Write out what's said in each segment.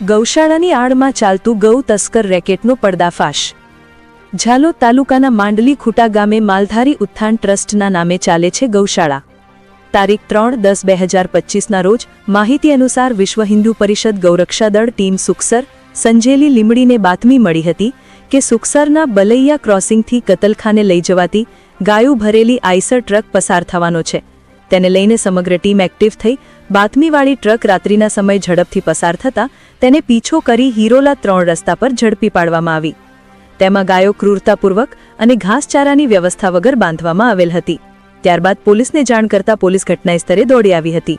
ગૌશાળાની આડમાં ચાલતું ગૌ તસ્કર રેકેટનો પર્દાફાશ. ઝાલોદ તાલુકાના માંડલી ખૂટા ગામે માલધારી ઉત્થાન ટ્રસ્ટના નામે ચાલે છે ગૌશાળા. તારીખ ત્રણ દસ બે હજાર પચીસના રોજ માહિતી અનુસાર વિશ્વ હિન્દુ પરિષદ ગૌરક્ષા દળ ટીમ સુખસર, સંજેલી લીમડીને બાતમી મળી હતી કે સુખસરના બલૈયા ક્રોસિંગથી કતલખાને લઈ જવાતી ગાયું ભરેલી આઈસર ટ્રક પસાર થવાનો છે. તેને લઈને સમગ્ર ટીમ એક્ટિવ થઈ બાતમીવાળી ટ્રક રાત્રિના સમય ઝડપથી પસાર થતાં તેને પીછો કરી હીરોલા ત્રણ રસ્તા પર ઝડપી પાડવામાં આવી. તેમાં ગાયો ક્રૂરતાપૂર્વક અને ઘાસચારાની વ્યવસ્થા વગર બાંધવામાં આવેલ હતી. ત્યારબાદ પોલીસને જાણ કરતા પોલીસ ઘટનાસ્થળે દોડી આવી હતી.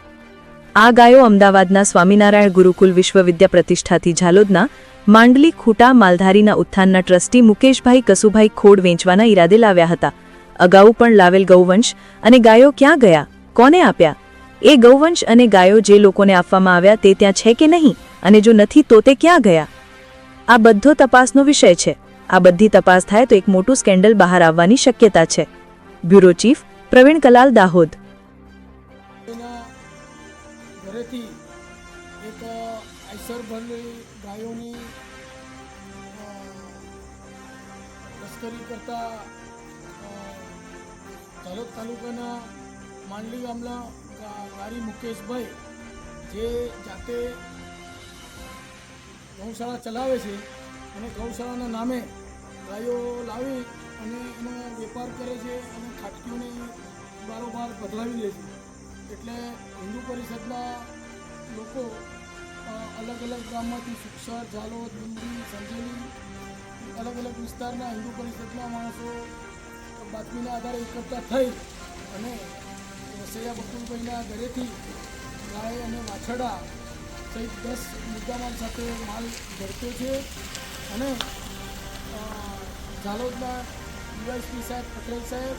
આ ગાયો અમદાવાદના સ્વામિનારાયણ ગુરુકુલ વિશ્વવિદ્યા પ્રતિષ્ઠાથી ઝાલોદના માંડલી ખૂટા માલધારીના ઉત્થાનના ટ્રસ્ટી મુકેશભાઈ કસુભાઈ ખોડ વેચવાના ઈરાદે લાવ્યા હતા. અગાઉ પણ લાવેલ ગૌવંશ અને ગાયો ક્યાં ગયા? કોને આપ્યા? એ ગૌવંશ અને ગાયો જે લોકોને આપવામાં આવ્યા તે ત્યાં છે કે નહીં અને જો નથી તો તે ક્યાં ગયા? આ બધો તપાસનો વિષય છે. આ બધી તપાસ થાય તો એક મોટું સ્કેન્ડલ બહાર આવવાની શક્યતા છે. Bureau chief Pravin Kalal Dahod. Mandli ગામના ગારી મુકેશભાઈ, જે જાતે ગૌશાળા ચલાવે છે અને ગૌશાળાના નામે ગાયો લાવી અને એનો વેપાર કરે છે અને ખાટકીઓને બારોબાર બદલાવી દે છે. એટલે હિન્દુ પરિષદના લોકો અલગ અલગ ગામમાંથી સુક્ષર ઝાલોદ લીંબડી સંજેલી, અલગ અલગ વિસ્તારના હિન્દુ પરિષદના માણસો બાતમીના આધારે એકઠા થઈ અને વસૈયા બકુલભાઈના ઘરેથી ગાય અને વાછરડા સહિત દસ મુદ્દામાલ સાથે માલ ઝડપ્યો છે. અને ઝાલોદના ડીવાયસપી સાહેબ પટેલ સાહેબ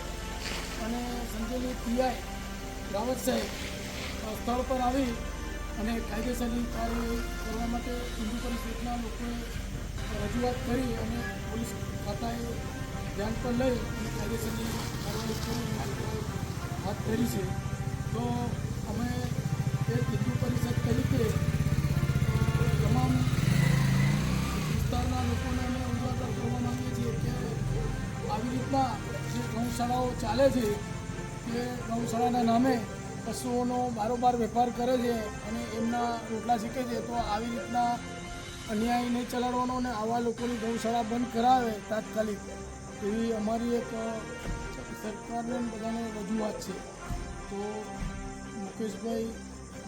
અને સંજયની પીઆઈ રાવત સાહેબ સ્થળ પર આવી અને કાયદેસરની કાર્યવાહી કરવા માટે હિન્દુ પરિષદના લોકોએ રજૂઆત કરી અને પોલીસ ખાતાએ ધ્યાન પર લઈ અને કાયદેસરની કાર્યવાહી કરી. હાથ ધરી છે, તો અમે એક હિન્દુ પરિષદ તરીકે તમામ વિસ્તારના લોકોને અમે ઉજાગર કરવા માગીએ છીએ કે આવી રીતના જે ગૌશાળાઓ ચાલે છે તે ગૌશાળાના નામે પશુઓનો બારોબાર વેપાર કરે છે અને એમના રોટલા શીખે છે, તો આવી રીતના અન્યાય નહીં ચલાડવાનો અને આવા લોકોની ગૌશાળા બંધ કરાવે તાત્કાલિક, એવી અમારી એક સરકારને બધાને રજૂઆત છે. તો મુકેશભાઈ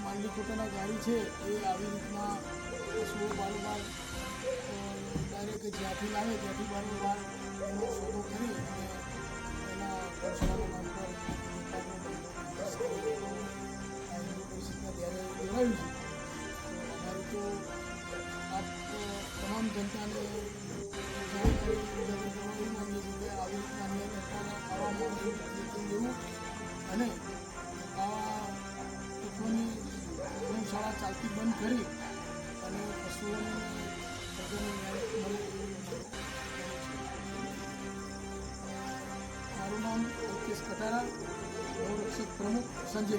માંડલી પોતાના ગાડી છે, એ આવી રીતના પશુઓ બારોબાર ડાયરેક્ટ જ્યાંથી લાવે ત્યાંથી બારોબાર એનો સોદો કરી અને એના ગૌશાળાના નામ આ ત્યારે જોડાયું છે. અમારી તો આપ તમામ જનતાને જાણ કરી. અને આ પશુઓની ગૌશાળા ચાલતી બંધ કરી અને પશુઓને મારું નામ અલ્કેશ કટારા, ગૌરક્ષક પ્રમુખ સંજય.